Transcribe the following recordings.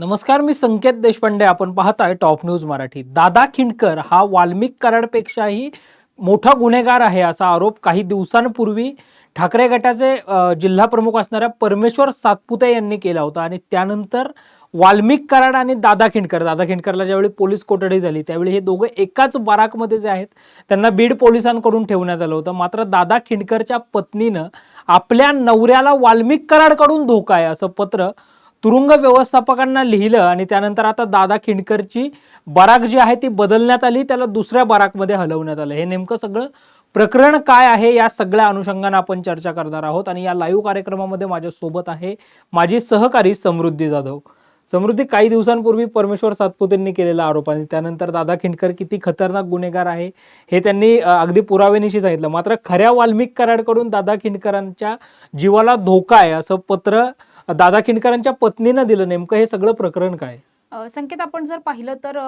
नमस्कार मी संकेत देशपांडे. आपण पाहताय टॉप न्यूज मराठी. दादा खिंडकर हा वाल्मिक कराडपेक्षाही मोठा गुन्हेगार आहे असा आरोप काही दिवसांपूर्वी ठाकरे गटाचे जिल्हा प्रमुख असणाऱ्या परमेश्वर सातपुते यांनी केला होता. आणि त्यानंतर वाल्मिक कराड आणि दादा खिंडकर. दादा खिंडकरला ज्यावेळी पोलीस कोठडी झाली त्यावेळी हे दोघं एकाच बाराकमध्ये जे आहेत त्यांना बीड पोलिसांकडून ठेवण्यात आलं होतं. मात्र दादा खिंडकरच्या पत्नीनं आपल्या नवऱ्याला वाल्मिक कराडकडून धोका आहे असं पत्र तुरुंग व्यवस्थापकांना लिहिलं आणि त्यानंतर आता दादा खिंडकरची बराक जी आहे ती बदलण्यात आली त्याला दुसऱ्या बराकमध्ये हलवण्यात आलं. हे नेमकं सगळं प्रकरण काय आहे या सगळ्या अनुषंगानं आपण चर्चा करणार आहोत आणि या लाईव्ह कार्यक्रमामध्ये माझ्या सोबत आहे माझी सहकारी समृद्धी जाधव. समृद्धी काही दिवसांपूर्वी परमेश्वर सातपुतेंनी केलेला आरोप आणि त्यानंतर दादा खिंडकर किती खतरनाक गुन्हेगार आहे हे त्यांनी अगदी पुरावेनिशी सांगितलं. मात्र खऱ्या वाल्मिक कराडकडून दादा खिंडकरांच्या जीवाला धोका आहे असं पत्र दादा खिंडकरांच्या पत्नीनं दिलं नेमकं हे सगळं प्रकरण काय? संकेत आपण जर पाहिलं तर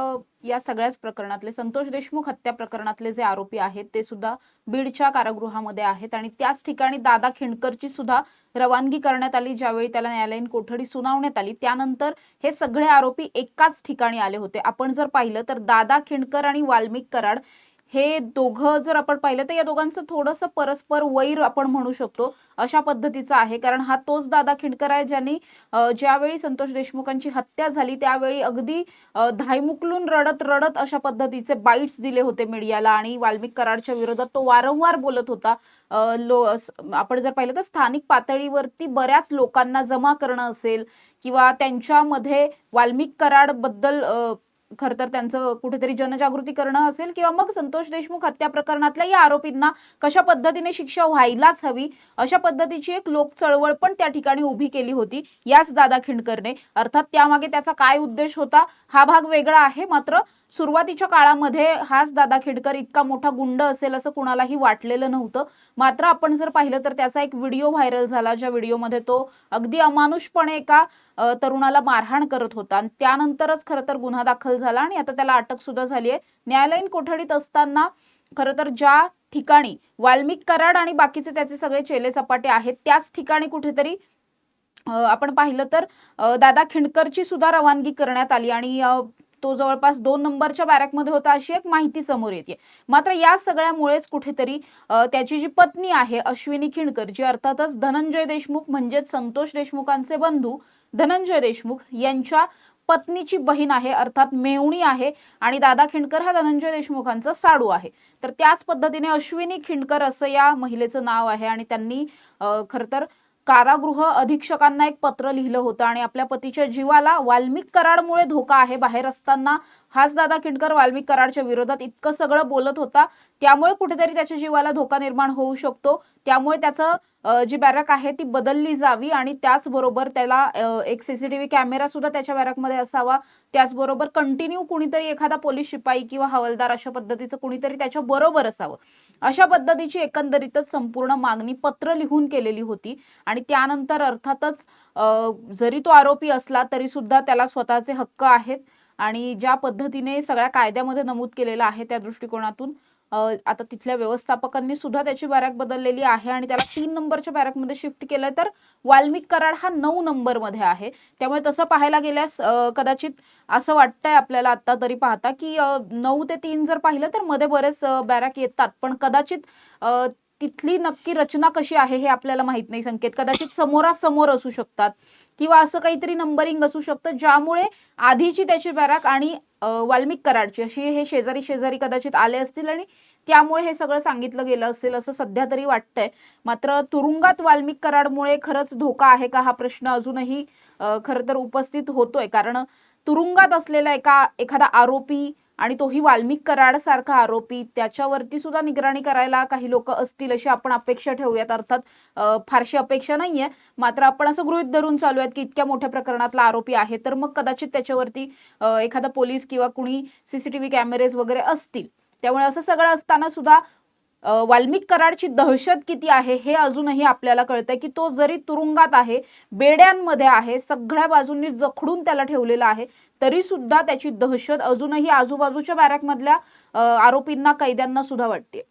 या सगळ्याच प्रकरणातले संतोष देशमुख हत्या प्रकरणातले जे आरोपी आहेत ते सुद्धा बीडच्या कारागृहामध्ये आहेत आणि त्याच ठिकाणी दादा खिंडकरची सुद्धा रवानगी करण्यात आली. ज्यावेळी त्याला न्यायालयीन कोठडी सुनावण्यात आली त्यानंतर हे सगळे आरोपी एकाच ठिकाणी आले होते. आपण जर पाहिलं तर दादा खिंडकर आणि वाल्मिक कराड हे दोघं जर आपण पाहिलं तर या दोघांचं थोडंसं परस्पर वैर आपण म्हणू शकतो अशा पद्धतीचं आहे. कारण हा तोच दादा खिंडकर आहे ज्यांनी ज्यावेळी संतोष देशमुखांची हत्या झाली त्यावेळी अगदी धायमुकलून रडत रडत अशा पद्धतीचे बाईट्स दिले होते मीडियाला आणि वाल्मिक कराडच्या विरोधात तो वारंवार बोलत होता. लो आपण जर पाहिलं तर स्थानिक पातळीवरती बऱ्याच लोकांना जमा करणं असेल किंवा त्यांच्यामध्ये वाल्मिक कराडबद्दल खर तर त्यांचं कुठेतरी जनजागृती करणं असेल किंवा मग संतोष देशमुख हत्या प्रकरणातल्या या आरोपींना कशा पद्धतीने शिक्षा व्हायलाच हवी अशा पद्धतीची एक लोक चळवळ पण त्या ठिकाणी उभी केली होती याच दादा खिंडकरने. अर्थात त्यामागे त्याचा काय उद्देश होता हा भाग वेगळा आहे मात्र सुरुवातीच्या काळामध्ये हाच दादा खिडकर इतका मोठा गुंड असेल असं कुणालाही वाटलेलं नव्हतं. मात्र आपण जर पाहिलं तर त्याचा एक व्हिडिओ व्हायरल झाला ज्या व्हिडिओमध्ये तो अगदी अमानुषपणे एका तरुणाला मारहाण करत होता. आणि त्यानंतरच खरं तर गुन्हा दाखल झाला आणि आता त्याला अटक सुद्धा झाली आहे. न्यायालयीन कोठडीत असताना खरं तर ज्या ठिकाणी वाल्मिक कराड आणि बाकीचे त्याचे सगळे चेले सपाटे आहेत त्याच ठिकाणी कुठेतरी आपण पाहिलं तर दादा खिंडकरची सुद्धा रवानगी करण्यात आली. आणि तो जवळपास दोन नंबरच्या बॅरॅकमध्ये होता अशी एक माहिती समोर येते. मात्र या सगळ्यामुळेच कुठेतरी त्याची जी पत्नी आहे अश्विनी खिणकर जी अर्थातच धनंजय देशमुख म्हणजेच संतोष देशमुखांचे बंधू धनंजय देशमुख यांच्या पत्नीची बहीण आहे अर्थात मेवणी आहे आणि दादा खिंडकर हा धनंजय देशमुखांचा साडू आहे. तर त्याच पद्धतीने अश्विनी खिंडकर असं या महिलेचं नाव आहे आणि त्यांनी खरं तर कारागृह अधीक्षकांना एक पत्र लिहिलं होतं आणि आपल्या पतीच्या जीवाला वाल्मिक कराडमुळे धोका आहे. बाहेर असताना हाच दादा किंडकर वाल्मिक कराडच्या विरोधात इतकं सगळं बोलत होता. त्यामुळे कुठेतरी त्याच्या जीवाला धोका निर्माण होऊ शकतो. त्यामुळे त्याचं जी बॅरक आहे ती बदलली जावी आणि त्याचबरोबर त्याला एक सीसीटीव्ही कॅमेरा सुद्धा त्याच्या बॅरकमध्ये असावा. त्याचबरोबर कंटिन्यू कुणीतरी एखादा पोलीस शिपाई किंवा हवालदार अशा पद्धतीचं कुणीतरी त्याच्या बरोबर असावं. अशा पद्धतीची एकंदरीतच संपूर्ण मागणी पत्र लिहून केलेली होती. आणि त्यानंतर अर्थातच जरी तो आरोपी असला तरी सुद्धा त्याला स्वतःचे हक्क आहेत. आणि ज्या पद्धतीने सगळ्या कायद्यामध्ये नमूद केलेलं आहे त्या दृष्टिकोनातून आता तिथल्या व्यवस्थापकांनी सुद्धा त्याची बॅरक बदललेली आहे आणि त्याला तीन नंबरच्या बॅरकमध्ये शिफ्ट केलंय तर वाल्मिक कराड हा नऊ नंबरमध्ये आहे. त्यामुळे तसं पाहायला गेल्यास कदाचित असं वाटतंय आपल्याला आता तरी पाहता की नऊ ते तीन जर पाहिलं तर मध्ये बरेच बॅरॅक बॅरक येतात. पण कदाचित तिथली नक्की रचना कशी आहे हे आपल्याला माहीत नाही. संकेत कदाचित समोरासमोर असू शकतात किंवा असं काहीतरी नंबरिंग असू शकतं ज्यामुळे आधीची त्याची बॅराक आणि वाल्मिक कराडची अशी हे शेजारी शेजारी कदाचित आले असतील आणि त्यामुळे हे सगळं सांगितलं गेलं असेल असं सध्या तरी वाटतंय. मात्र तुरुंगात वाल्मिक कराडमुळे खरंच धोका आहे का हा प्रश्न अजूनही अ, खरं तर उपस्थित होतोय. कारण तुरुंगात असलेला एका एखादा आरोपी आणि तोही वाल्मिक कराड सारखा आरोपी. त्याच्यावरती सुद्धा निगराणी करायला काही लोक असतील अशी आपण अपेक्षा ठेवूयात. अर्थात फारशी अपेक्षा नाहीये. मात्र आपण असं गृहित धरून चालू आहेत की इतक्या मोठ्या प्रकरणातला आरोपी आहे. तर मग कदाचित त्याच्यावरती एखादा पोलीस किंवा कुणी सीसीटीव्ही कॅमेरेज वगैरे असतील. त्यामुळे असं सगळं असताना सुद्धा वाल्मिक कराडची दहशत किती आहे हे अजूनही आपल्याला कळतंय की तो जरी तुरुंगात आहे बेड्यांमध्ये आहे सगळ्या बाजूंनी जखडून त्याला ठेवलेला आहे तरी सुद्धा त्याची दहशत अजूनही आजूबाजूच्या बॅरॅकमधल्या आरोपींना कैद्यांना सुद्धा वाटते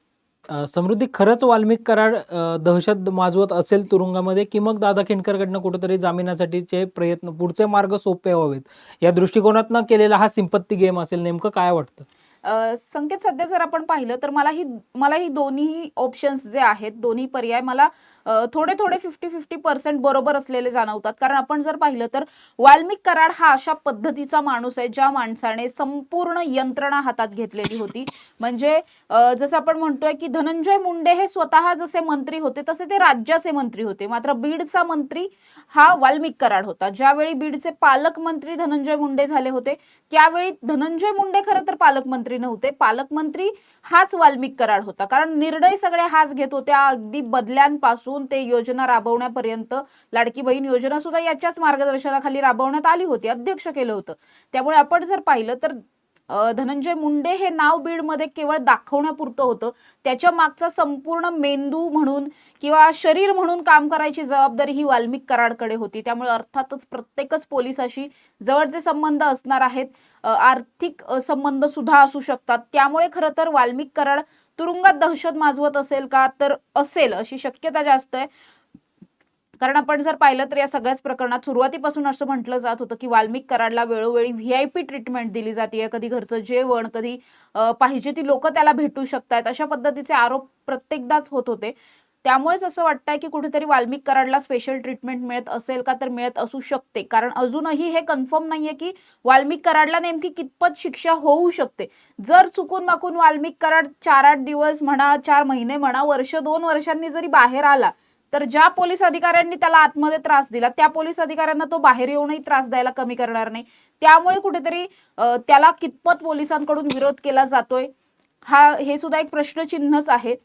समृद्धी खरंच वाल्मिक कराड दहशत माजवत असेल तुरुंगामध्ये की मग दादा खिंडकरकडनं कुठेतरी जामिनासाठीचे प्रयत्न पुढचे मार्ग सोपे व्हावेत? या दृष्टिकोनातनं केलेला हा सिंपत्ती गेम असेल नेमकं काय वाटतं? संकेत सध्या जर आपण पाहिलं तर मला ही मला ही दोन्ही ऑप्शन्स जे आहेत दोन्ही पर्याय मला थोडे थोडे फिफ्टी फिफ्टी पर्सेंट बरोबर असलेले जाणवतात. कारण आपण जर पाहिलं तर वाल्मिक कराड हा अशा पद्धतीचा माणूस आहे ज्या माणसाने संपूर्ण यंत्रणा हातात घेतलेली होती. म्हणजे जसं आपण म्हणतोय की धनंजय मुंडे हे स्वतः जसे मंत्री होते तसे ते राज्याचे मंत्री होते. मात्र बीडचा मंत्री हा वाल्मिक कराड होता. ज्यावेळी बीडचे पालकमंत्री धनंजय मुंडे झाले होते त्यावेळी धनंजय मुंडे खरं तर पालकमंत्री नव्हते. पालकमंत्री हाच वाल्मिक कराड होता. कारण निर्णय सगळे हाच घेत होत्या अगदी बदल्यांपासून ते योजना राबवण्यापर्यंत लाडकी बहीण योजना सुद्धा याच्याच मार्गदर्शनाखाली राबवण्यात आली होती अध्यक्ष केलं होतं. त्यामुळे आपण जर पाहिलं तर धनंजय मुंडे हे नाव बीडमध्ये केवळ दाखवण्यापुरतं होतं. त्याच्या मागचा संपूर्ण मेंदू म्हणून किंवा शरीर म्हणून काम करायची जबाबदारी ही वाल्मिक कराडकडे होती. त्यामुळे अर्थातच प्रत्येकच पोलिसाशी जवळचे संबंध असणार आहेत. आर्थिक संबंध सुद्धा असू शकतात. त्यामुळे खरं तर वाल्मिक कराड तुरुंगात दहशत माजवत असेल का? तर असेल अशी शक्यता जास्त आहे. कारण आपण जर पाहिलं तर या सगळ्याच प्रकरणात सुरुवातीपासून असं म्हटलं जात होतं की वाल्मिक कराडला वेळोवेळी व्ही आय पी ट्रीटमेंट दिली जाते कधी घरचं जेवण कधी पाहिजे ती लोक त्याला भेटू शकतात अशा पद्धतीचे आरोप प्रत्येकदाच होत होते. त्यामुळेच असं वाटतंय की कुठेतरी वाल्मिक कराडला स्पेशल ट्रीटमेंट मिळत असेल का तर मिळत असू शकते. कारण अजूनही हे कन्फर्म नाहीये की वाल्मिक कराडला नेमकी कितपत शिक्षा होऊ शकते. जर चुकून माकून वाल्मिक कराड चार आठ दिवस म्हणा चार महिने म्हणा वर्ष दोन वर्षांनी जरी बाहेर आला तर ज्या पोलीस अधिकाऱ्यांनी त्याला आतमध्ये त्रास दिला त्या पोलीस अधिकाऱ्यांना तो बाहेर येऊनही त्रास द्यायला कमी करणार नाही. त्यामुळे कुठेतरी त्याला कितपत पोलिसांकडून विरोध केला जातोय हा हे सुद्धा एक प्रश्नचिन्हच आहे.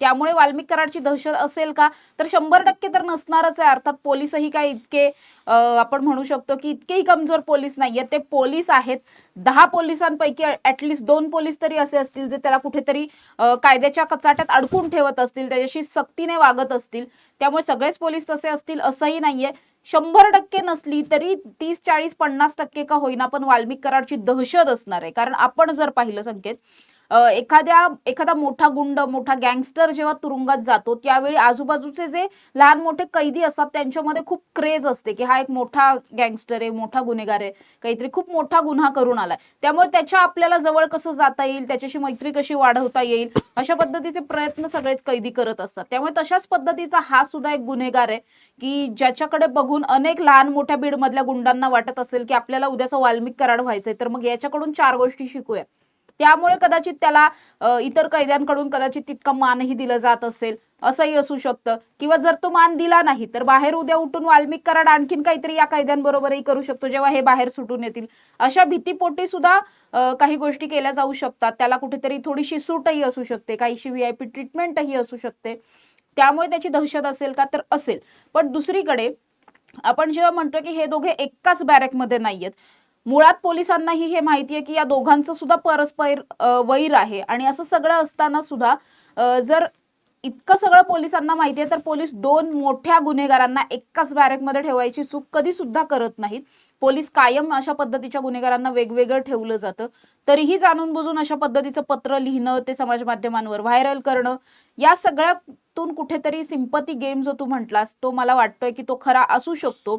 त्यामुळे वाल्मिक कराडची दहशत असेल का? तर शंभर टक्के तर नसणारच आहे. अर्थात पोलीसही काय इतके आपण म्हणू शकतो की इतकेही कमजोर पोलीस नाहीये ते पोलीस आहेत. दहा पोलिसांपैकी ॲटलिस्ट दोन पोलीस तरी असे असतील जे त्याला कुठेतरी कायद्याच्या कचाट्यात अडकून ठेवत असतील त्याच्याशी सक्तीने वागत असतील. त्यामुळे सगळेच पोलीस तसे असतील असंही नाहीये. शंभर टक्के नसली तरी तीस चाळीस पन्नास टक्के का होईना पण वाल्मिक कराडची दहशत असणार आहे. कारण आपण जर पाहिलं संकेत एखाद्या एखादा मोठा गुंड मोठा गँगस्टर जेव्हा तुरुंगात जातो त्यावेळी आजूबाजूचे जे लहान मोठे कैदी असतात त्यांच्यामध्ये खूप क्रेज असते की हा एक मोठा गँगस्टर आहे मोठा गुन्हेगार आहे काहीतरी खूप मोठा गुन्हा करून आलाय. त्यामुळे त्याच्या आपल्याला जवळ कसं जाता येईल त्याच्याशी मैत्री कशी वाढवता येईल अशा पद्धतीचे प्रयत्न सगळेच कैदी करत असतात. त्यामुळे तशाच पद्धतीचा हा सुद्धा एक गुन्हेगार आहे की ज्याच्याकडे बघून अनेक लहान मोठ्या बीडमधल्या गुंडांना वाटत असेल की आपल्याला उद्याचं वाल्मिक कराड व्हायचंय तर मग याच्याकडून चार गोष्टी शिकूया. त्यामुळे कदाचित त्याला इतर कैद्यांकडून कदाचित तितका मानही दिला जात असेल असंही असू शकतं. किंवा जर तो मान दिला नाही तर बाहेर उद्या उठून वाल्मिक कराड आणखीन काहीतरी या कैद्यांबरोबरही करू शकतो जेव्हा हे बाहेर सुटून येतील. अशा भीतीपोटी सुद्धा काही गोष्टी केल्या जाऊ शकतात. त्याला कुठेतरी थोडीशी सूटही असू शकते काहीशी व्ही आय पी ट्रीटमेंटही असू शकते. त्यामुळे त्याची दहशत असेल का तर असेल. पण दुसरीकडे आपण जेव्हा म्हणतो की हे दोघे एकाच बॅरेकमध्ये नाहीयेत मुळात पोलिसांनाही हे माहिती आहे की या दोघांचं सुद्धा परस्पर वैर आहे. आणि असं सगळं असताना सुद्धा जर इतकं सगळं पोलिसांना माहिती आहे तर पोलीस दोन मोठ्या गुन्हेगारांना एकाच बॅरेकमध्ये ठेवायची चूक कधी सुद्धा करत नाहीत. पोलीस कायम अशा पद्धतीच्या गुन्हेगारांना वेगवेगळं ठेवलं जातं. तरीही जाणून बुजून अशा पद्धतीचं पत्र लिहिणं ते समाज माध्यमांवर व्हायरल करणं या सगळ्यातून कुठेतरी सिंपती गेम जो तू म्हटलास तो मला वाटतोय की तो खरा असू शकतो.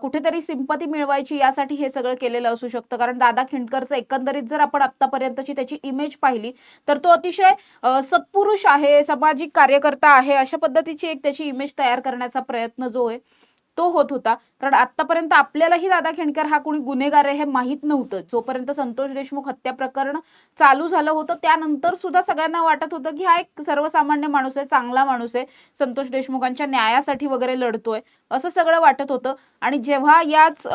कुठेतरी सिंपती मिळवायची यासाठी हे सगळं केलेलं असू शकतं. कारण दादा खिंडकरचं एकंदरीत जर आपण आतापर्यंतची त्याची इमेज पाहिली तर तो अतिशय सत्पुरुष आहे सामाजिक कार्यकर्ता आहे अशा पद्धतीची एक त्याची इमेज तयार करण्याचा प्रयत्न जो आहे तो होत होता. कारण आतापर्यंत आपल्यालाही दादा खेंडकर हा कोणी गुन्हेगार आहे हे माहीत नव्हतं. जोपर्यंत संतोष देशमुख हत्या प्रकरण चालू झालं होतं त्यानंतर सुद्धा सगळ्यांना वाटत होतं की हा एक सर्वसामान्य माणूस आहे चांगला माणूस आहे. संतोष देशमुखांच्या न्यायासाठी वगैरे लढतोय. असं सगळं वाटत होतं. आणि जेव्हा याच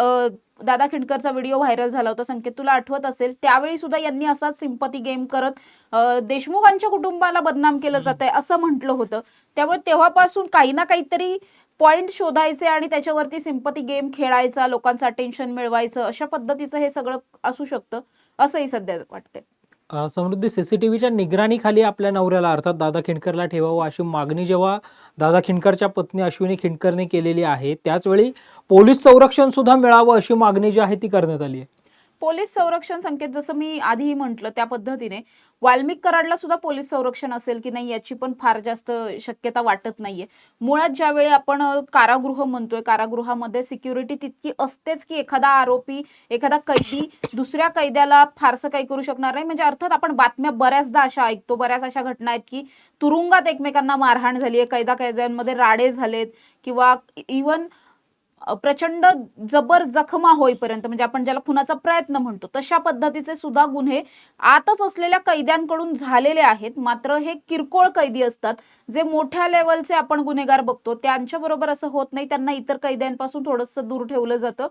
दादा खिंडकरचा व्हिडिओ व्हायरल झाला होता संकेत तुला आठवत असेल त्यावेळी सुद्धा यांनी असाच सिंपती गेम करत देशमुखांच्या कुटुंबाला बदनाम केलं जात आहे असं म्हटलं होतं. त्यामुळे तेव्हापासून काही ना काहीतरी पॉईंट शोधायचे आणि त्याच्यावरती सिंपती गेम खेळायचा लोकांचं अटेन्शन मिळवायचं अशा पद्धतीचं हे सगळं असू शकतं असंही सध्या वाटतंय. समृद्धी सीसीटीव्हीच्या निगराणीखाली आपल्या नवऱ्याला अर्थात दादा खिंडकरला ठेवावं अशी मागणी जेव्हा दादा खिंडकरच्या पत्नी अश्विनी खिंडकरने केलेली आहे त्याचवेळी पोलीस संरक्षण सुद्धा मिळावं अशी मागणी जी आहे ती करण्यात आली आहे. पोलीस संरक्षण संकेत जसं मी आधीही म्हटलं त्या पद्धतीने वाल्मिक कराडला सुद्धा पोलीस संरक्षण असेल की नाही याची पण फार जास्त शक्यता वाटत नाहीये. मुळात ज्यावेळी आपण कारागृह म्हणतोय कारागृहामध्ये सिक्युरिटी तितकी असतेच की एखादा आरोपी एखादा कैदी दुसऱ्या कैद्याला फारसं काही करू शकणार नाही. म्हणजे अर्थात आपण बातम्या बऱ्याचदा अशा ऐकतो बऱ्याच अशा घटना आहेत की तुरुंगात एकमेकांना मारहाण झाली आहे कैदा कैद्यांमध्ये राडे झालेत किंवा इवन प्रचंड जबर जखमा होईपर्यंत म्हणजे आपण ज्याला खुनाचा प्रयत्न म्हणतो तशा पद्धतीचे सुद्धा गुन्हे आतच असलेल्या कैद्यांकडून झालेले आहेत. मात्र हे किरकोळ कैदी असतात जे मोठ्या लेवलचे आपण गुन्हेगार बघतो त्यांच्याबरोबर असं होत नाही. त्यांना इतर कैद्यांपासून थोडंसं दूर ठेवलं जातं.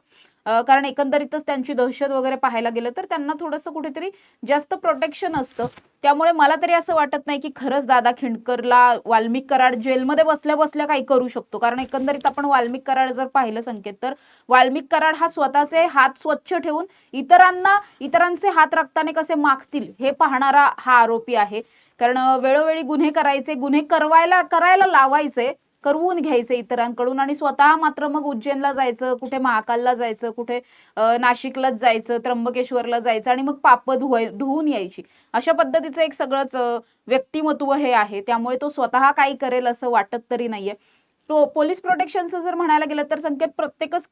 कारण एकंदरीतच त्यांची दहशत वगैरे पाहायला गेलं तर त्यांना थोडंसं कुठेतरी जास्त प्रोटेक्शन असतं. त्यामुळे मला तरी असं वाटत नाही की खरंच दादा खिंडकरला वाल्मिक कराड जेलमध्ये बसल्या बसल्या काही करू शकतो. कारण एकंदरीत आपण वाल्मिक कराड जर पाहिलं संकेत तर वाल्मिक कराड हा स्वतःचे हात स्वच्छ ठेवून इतरांना इतरांचे हात रक्ताने कसे मागतील हे पाहणारा हा आरोपी आहे. कारण वेळोवेळी गुन्हे करायचे गुन्हे करवायला करायला लावायचे करवून घ्यायचे इतरांकडून आणि स्वतः मात्र मग उज्जैनला जायचं कुठे महाकालला जायचं कुठे नाशिकलाच जायचं त्र्यंबकेश्वरला जायचं आणि मग पाप धुवाय धुवून यायची. अशा पद्धतीचं एक सगळंच व्यक्तिमत्व हे आहे. त्यामुळे तो स्वतः काही करेल असं वाटत तरी नाहीये. तो पोलीस प्रोटेक्शनचं जर म्हणायला गेलं तर संकेत प्रत्येकच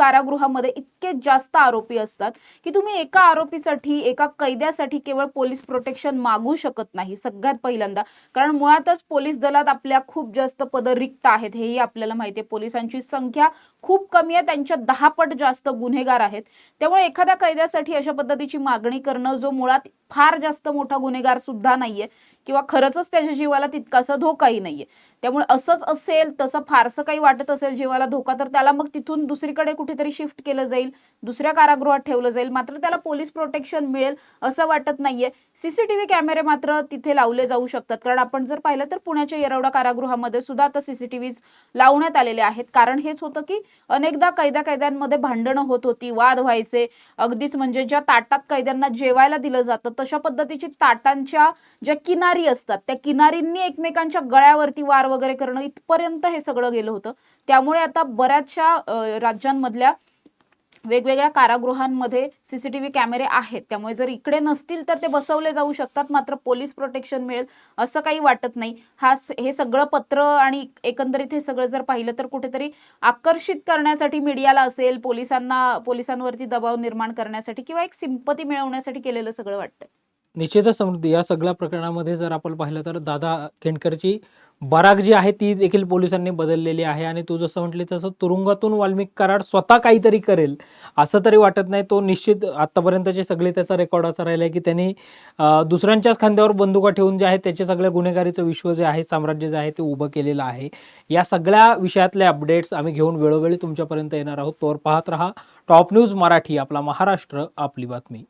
कारागृहामध्ये इतके जास्त आरोपी असतात की तुम्ही एका आरोपीसाठी एका कैद्यासाठी केवळ पोलीस प्रोटेक्शन मागू शकत नाही सगळ्यात पहिल्यांदा. कारण मुळातच पोलीस दलात आपल्या खूप जास्त पद रिक्त आहेत हेही आपल्याला माहिती आहे पोलिसांची संख्या खूप कमी आहे त्यांच्या दहा पट जास्त गुन्हेगार आहेत. त्यामुळे एखाद्या कैद्यासाठी अशा पद्धतीची मागणी करणं जो मुळात फार जास्त मोठा गुन्हेगार सुद्धा नाहीये किंवा खरंच त्याच्या जीवाला तितकासा धोकाही नाहीये. त्यामुळे असंच असेल तसं फारसं काही वाटत असेल जीवाला धोका तर त्याला मग तिथून दुसरीकडे कुठेतरी शिफ्ट केलं जाईल दुसऱ्या कारागृहात ठेवलं जाईल मात्र त्याला पोलीस प्रोटेक्शन मिळेल असं वाटत नाहीये. सीसीटीव्ही कॅमेरे मात्र तिथे लावले जाऊ शकतात. कारण आपण जर पाहिलं तर पुण्याच्या येरवडा कारागृहामध्ये सुद्धा आता सीसीटीव्ही लावण्यात आलेले आहेत. कारण हेच होतं की अनेकदा कैद्या कैद्यांमध्ये भांडणं होत होती वाद व्हायचे. अगदीच म्हणजे ज्या ताटात कैद्यांना जेवायला दिलं जातं तशा पद्धतीची ताटांच्या ज्या किनारी असतात त्या किनारींनी एकमेकांच्या गळ्यावरती वार वगैरे करणं इथपर्यंत हे सगळं गेलं होतं. त्यामुळे आता बऱ्याचशा राज्यांमधल्या वेगवेगळ्या कारागृहांमध्ये सीसीटीव्ही कॅमेरे आहेत. त्यामुळे जर इकडे नसतील तर ते बसवले जाऊ शकतात. मात्र पोलीस प्रोटेक्शन मिळेल असं काही वाटत नाही. हा हे सगळं पत्र आणि एकंदरीत हे सगळं जर पाहिलं तर कुठेतरी आकर्षित करण्यासाठी मीडियाला असेल पोलिसांना पोलिसांवरती दबाव निर्माण करण्यासाठी किंवा एक सिंपती मिळवण्यासाठी केलेलं सगळं वाटतं निश्चितच समृद्धी या सगळ्या प्रकरणामध्ये जर आपण पाहिलं तर दादा केंडकरची बराक जी आहे ती देखील पोलिसांनी बदललेली आहे आणि तू जसं म्हटले तसं तुरुंगातून वाल्मिक कराड स्वतः काहीतरी करेल असं तरी वाटत नाही. तो निश्चित आतापर्यंतचे सगळे त्याचा रेकॉर्ड असा राहिला आहे की त्यांनी दुसऱ्यांच्याच खांद्यावर बंदुका ठेवून जे आहे त्याचे सगळ्या गुन्हेगारीचं विश्व जे आहे साम्राज्य जे आहे ते उभं केलेलं आहे. या सगळ्या विषयातले अपडेट्स आम्ही घेऊन वेळोवेळी तुमच्यापर्यंत येणार आहोत. तोवर पाहत रहा. टॉप न्यूज मराठी आपला महाराष्ट्र आपली बातमी.